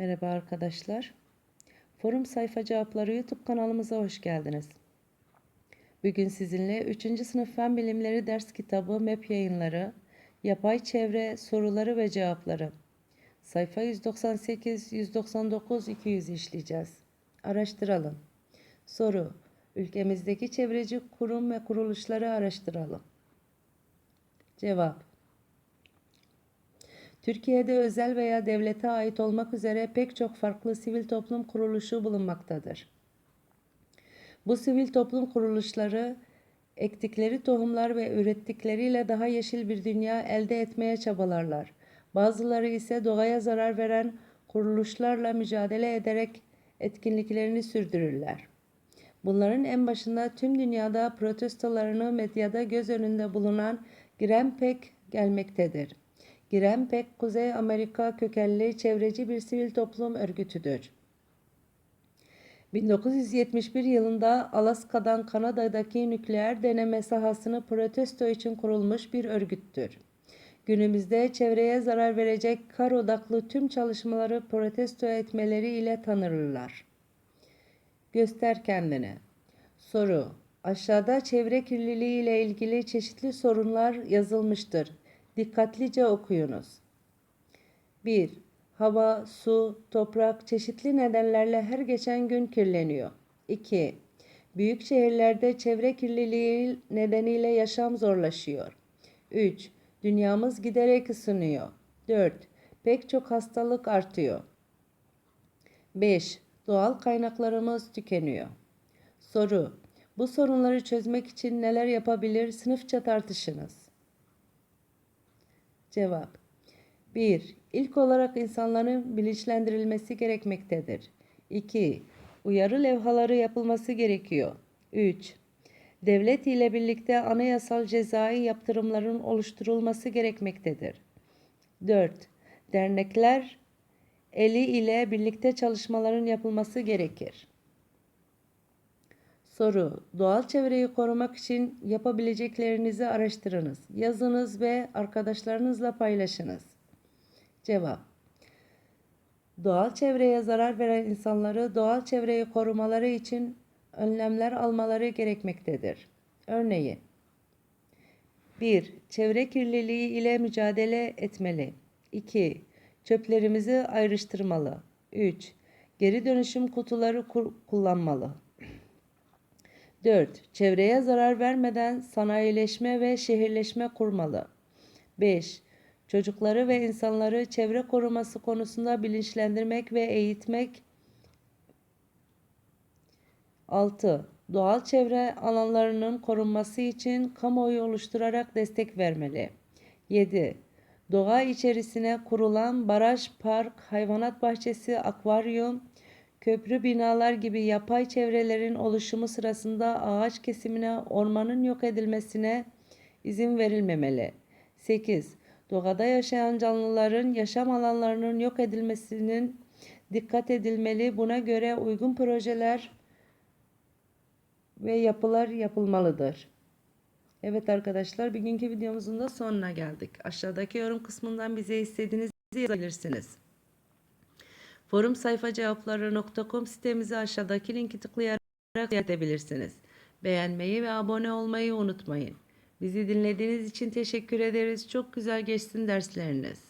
Merhaba arkadaşlar. Forum Sayfa Cevapları YouTube kanalımıza hoş geldiniz. Bugün sizinle 3. sınıf fen bilimleri ders kitabı MEP yayınları, yapay çevre soruları ve cevapları. Sayfa 198, 199, 200 işleyeceğiz. Araştıralım. Soru: Ülkemizdeki çevreci kurum ve kuruluşları araştıralım. Cevap: Türkiye'de özel veya devlete ait olmak üzere pek çok farklı sivil toplum kuruluşu bulunmaktadır. Bu sivil toplum kuruluşları ektikleri tohumlar ve ürettikleriyle daha yeşil bir dünya elde etmeye çabalarlar. Bazıları ise doğaya zarar veren kuruluşlarla mücadele ederek etkinliklerini sürdürürler. Bunların en başında tüm dünyada protestolarını medyada göz önünde bulunan Greenpeace gelmektedir. Greenpeace, Kuzey Amerika kökenli çevreci bir sivil toplum örgütüdür. 1971 yılında Alaska'dan Kanada'daki nükleer deneme sahasını protesto için kurulmuş bir örgüttür. Günümüzde çevreye zarar verecek kar odaklı tüm çalışmaları protesto etmeleri ile tanırlar. Göster kendini. Soru: Aşağıda çevre kirliliği ile ilgili çeşitli sorunlar yazılmıştır. Dikkatlice okuyunuz. 1. Hava, su, toprak çeşitli nedenlerle her geçen gün kirleniyor. 2. Büyük şehirlerde çevre kirliliği nedeniyle yaşam zorlaşıyor. 3. Dünyamız giderek ısınıyor. 4. Pek çok hastalık artıyor. 5. Doğal kaynaklarımız tükeniyor. Soru: Bu sorunları çözmek için neler yapabilir? Sınıfça tartışınız. Cevap 1. İlk olarak insanların bilinçlendirilmesi gerekmektedir. 2. Uyarı levhaları yapılması gerekiyor. 3. Devlet ile birlikte anayasal cezai yaptırımların oluşturulması gerekmektedir. 4. Dernekler eli ile birlikte çalışmaların yapılması gerekir. Soru: Doğal çevreyi korumak için yapabileceklerinizi araştırınız. Yazınız ve arkadaşlarınızla paylaşınız. Cevap: Doğal çevreye zarar veren insanları doğal çevreyi korumaları için önlemler almaları gerekmektedir. Örneğin 1. Çevre kirliliği ile mücadele etmeli. 2. Çöplerimizi ayrıştırmalı. 3. Geri dönüşüm kutuları kullanmalı. 4. Çevreye zarar vermeden sanayileşme ve şehirleşme kurmalı. 5. Çocukları ve insanları çevre koruması konusunda bilinçlendirmek ve eğitmek. 6. Doğal çevre alanlarının korunması için kamuoyu oluşturarak destek vermeli. 7. Doğa içerisine kurulan baraj, park, hayvanat bahçesi, akvaryum, köprü binalar gibi yapay çevrelerin oluşumu sırasında ağaç kesimine, ormanın yok edilmesine izin verilmemeli. 8. Doğada yaşayan canlıların yaşam alanlarının yok edilmesinin dikkat edilmeli. Buna göre uygun projeler ve yapılar yapılmalıdır. Evet arkadaşlar bugünkü videomuzun da sonuna geldik. Aşağıdaki yorum kısmından bize istediğinizi yazabilirsiniz. Forum sayfa cevapları.com sitemizi aşağıdaki linki tıklayarak edebilirsiniz. Beğenmeyi ve abone olmayı unutmayın. Bizi dinlediğiniz için teşekkür ederiz. Çok güzel geçsin dersleriniz.